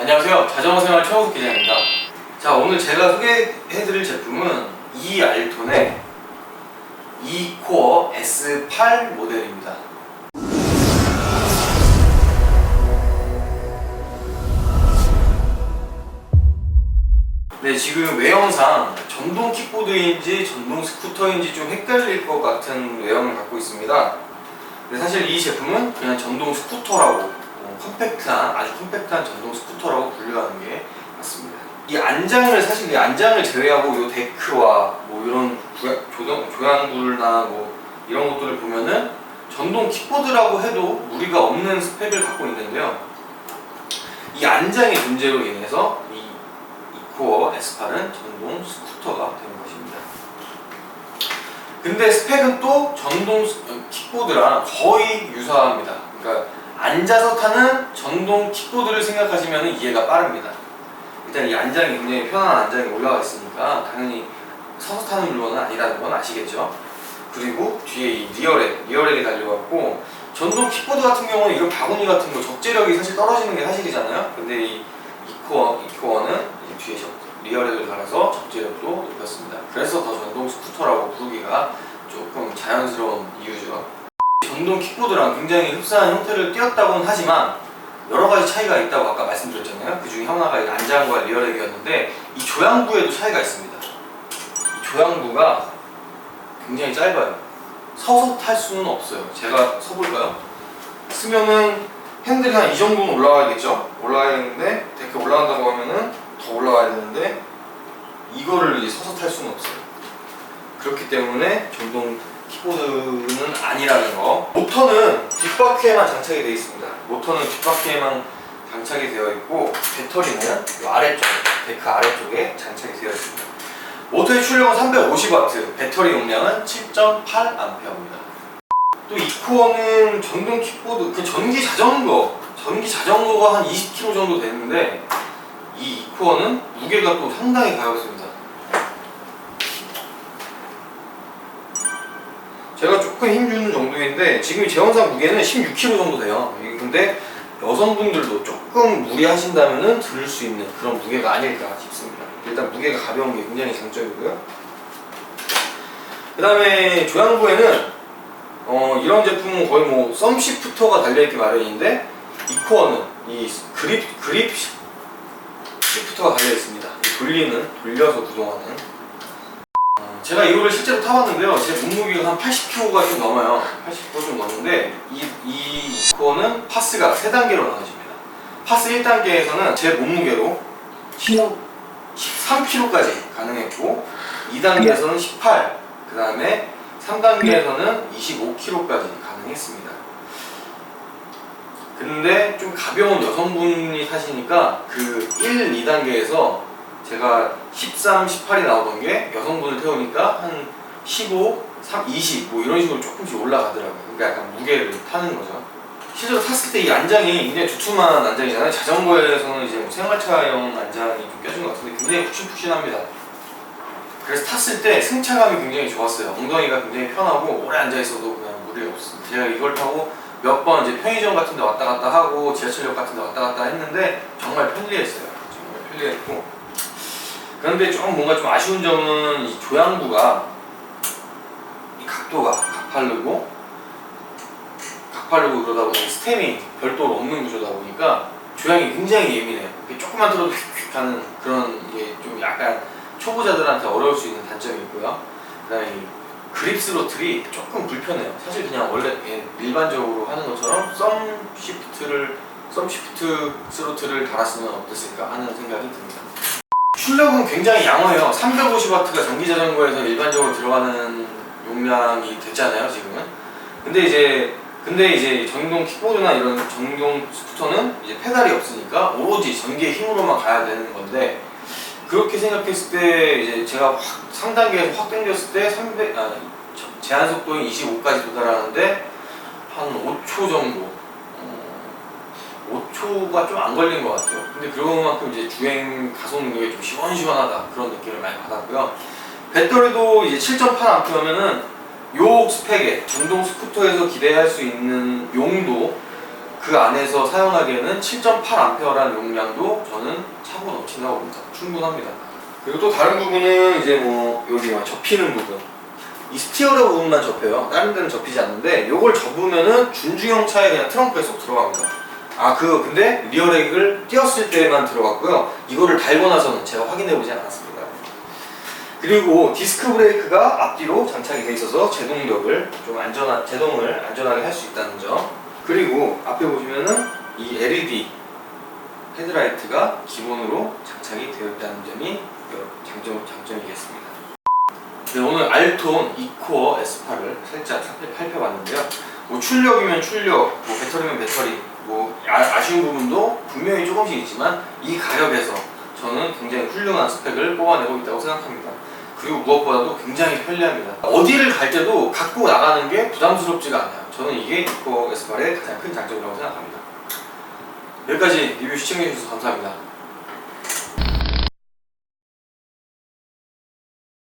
안녕하세요. 자전거 생활 최호석 기자입니다. 자, 오늘 제가 소개해드릴 제품은 이 알톤의 e코어 S8 모델입니다. 네, 지금 외형상 전동 킥보드인지 전동 스쿠터인지 좀 헷갈릴 것 같은 외형을 갖고 있습니다. 근데 사실 이 제품은 그냥 전동 스쿠터라고 어, 컴팩트한 아주 컴팩트한 전동 스쿠터라고 분류하는 게 맞습니다. 이 안장을 사실 이 안장을 제외하고 이 데크와 뭐 이런 조정, 조향구나 뭐 이런 것들을 보면은 전동 킥보드라고 해도 무리가 없는 스펙을 갖고 있는데요. 이 안장의 문제로 인해서 이 이코어 S8은 전동 스쿠터가 된 것입니다. 근데 스펙은 또 전동 스- 어, 킥보드랑 거의 유사합니다. 그러니까 앉아서 타는 전동 킥보드를 생각하시면 이해가 빠릅니다. 일단 이 안장이 굉장히 편한 안장이 올라가 있으니까 당연히 서서 타는 물건은 아니라는 건 아시겠죠? 그리고 뒤에 이 리어렐, 리어렐이 달려갖고 전동 킥보드 같은 경우는 이런 바구니 같은 거 적재력이 사실 떨어지는 게 사실이잖아요. 근데 이 이코어, 이코어는 뒤에 적, 리어렐을 달아서 적재력도 높였습니다. 그래서 더 전동 스쿠터라고 부르기가 조금 자연스러운 이유죠. 전동 킥보드랑 굉장히 흡사한 형태를 띄었다고는 하지만 여러 가지 차이가 있다고 아까 말씀드렸잖아요. 그 중에 하나가 이 안장과 리어렉이었는데 이 조향부에도 차이가 있습니다. 이 조향부가 굉장히 짧아요. 서서 탈 수는 없어요. 제가 서볼까요? 쓰면은 핸들이 한 이 정도는 올라가야겠죠? 올라가야 되는데 이렇게 올라간다고 하면은 더 올라가야 되는데 이거를 서서 탈 수는 없어요. 그렇기 때문에 전동 키보드는 아니라는 거. 모터는 뒷바퀴에만 장착이 되어 있습니다. 모터는 뒷바퀴에만 장착이 되어 있고 배터리는 이 아래쪽, 데크 아래쪽에 장착이 되어 있습니다. 모터의 출력은 350W, 배터리 용량은 7.8A입니다. 또 이코어는 전동 킥보드, 그 전기 자전거, 전기 자전거가 한 20kg 정도 되는데 이 이코어는 무게가 또 상당히 가볍습니다. 제가 조금 힘주는 정도인데 지금 제원상 무게는 16kg 정도 돼요. 근데 여성분들도 조금 무리하신다면은 들을 수 있는 그런 무게가 아닐까 싶습니다. 일단 무게가 가벼운 게 굉장히 장점이고요. 그 다음에 조향부에는 어, 이런 제품은 거의 뭐 썸시프터가 달려있기 마련인데 이 코어는 이 그립 그립 시- 시프터가 달려있습니다. 돌리는 돌려서 구동하는 어, 제가 이거를 실제로 타봤는데요. 제 몸무게가 한 80kg가 좀 넘어요. 80kg 좀 넘는데 이, 이 코어는 파스가 세 단계로 나눠집니다. 파스 1단계에서는 제 몸무게로 13kg까지 가능했고 2단계에서는 18, 그 다음에 3단계에서는 25kg까지 가능했습니다. 근데 좀 가벼운 여성분이 타시니까 그 1, 2단계에서 제가 13, 18이 나오던 게 여성분을 태우니까 한 15, 3, 20 뭐 이런 식으로 조금씩 올라가더라고요. 그러니까 약간 무게를 타는 거죠. 실제로 탔을 때 이 안장이 굉장히 두툼한 안장이잖아요. 자전거에서는 이제 뭐 생활차용 안장이 좀 껴준 것 같은데 굉장히 푹신푹신합니다. 그래서 탔을 때 승차감이 굉장히 좋았어요. 엉덩이가 굉장히 편하고 오래 앉아 있어도 그냥 무리 없습니다. 제가 이걸 타고 몇 번 이제 편의점 같은 데 왔다 갔다 하고 지하철역 같은 데 왔다 갔다 했는데 정말 편리했어요. 정말 편리했고 그런데 좀 뭔가 좀 아쉬운 점은 이 조향부가 이 각도가 가파르고 가파르고 그러다 보니 스템이 별도로 없는 구조다 보니까 조향이 굉장히 예민해요. 조금만 들어도 휙휙 가는 그런 이게 좀 약간 초보자들한테 어려울 수 있는 단점이 있고요. 그다음에 이 그립 스로틀이 조금 불편해요. 사실 그냥 원래 예, 일반적으로 하는 것처럼 썸 시프트를 썸 시프트 스로틀을 달았으면 어땠을까 하는 생각이 듭니다. 출력은 굉장히 양호해요. 350W가 전기 자전거에서 일반적으로 들어가는 용량이 됐잖아요, 지금은. 근데 이제 근데 이제 전동 킥보드나 이런 전동 스쿠터는 이제 페달이 없으니까 오로지 전기의 힘으로만 가야 되는 건데 그렇게 생각했을 때 이제 제가 확 상단계에서 확 당겼을 때 300, 아, 저- 제한 속도인 25까지 도달하는데 한 5초 정도 어, 5초가 좀 안 걸린 것 같아요. 근데 그만큼 이제 주행 가속 능력이 좀 시원시원하다 그런 느낌을 많이 받았고요. 배터리도 이제 7.8A면은 요 스펙에 전동 스쿠터에서 기대할 수 있는 용도 그 안에서 사용하기에는 7.8A라는 용량도 저는 차고 넘친다고 봅니다. 충분합니다. 그리고 또 다른 부분은 이제 뭐 여기 막 접히는 부분. 이 스티어러 부분만 접혀요. 다른 데는 접히지 않는데 이걸 접으면은 준중형 차에 그냥 트렁크에 쏙 들어갑니다. 아 그거 근데 리어렉을 띄었을 때만 들어갔고요. 이거를 달고 나서는 제가 확인해 보지 않았습니다. 그리고 디스크 브레이크가 앞뒤로 장착이 돼 있어서 제동력을 좀 안전한 제동을 안전하게 할 수 있다는 점. 그리고 앞에 보시면은 이 LED 헤드라이트가 기본으로 장착이 되어 있다는 점이 장점 장점이겠습니다. 네, 오늘 알톤 이코어 S8을 살짝 살펴- 살펴봤는데요. 뭐 출력이면 출력, 뭐 배터리면 배터리, 뭐 아, 쉬운 부분도 분명히 조금씩 있지만 이 가격에서 저는 굉장히 훌륭한 스펙을 뽑아내고 있다고 생각합니다. 그리고 무엇보다도 굉장히 편리합니다. 어디를 갈 때도 갖고 나가는 게 부담스럽지가 않아요. 저는 이게 이코어 S8의 가장 큰 장점이라고 생각합니다. 여기까지 리뷰 시청해주셔서 감사합니다.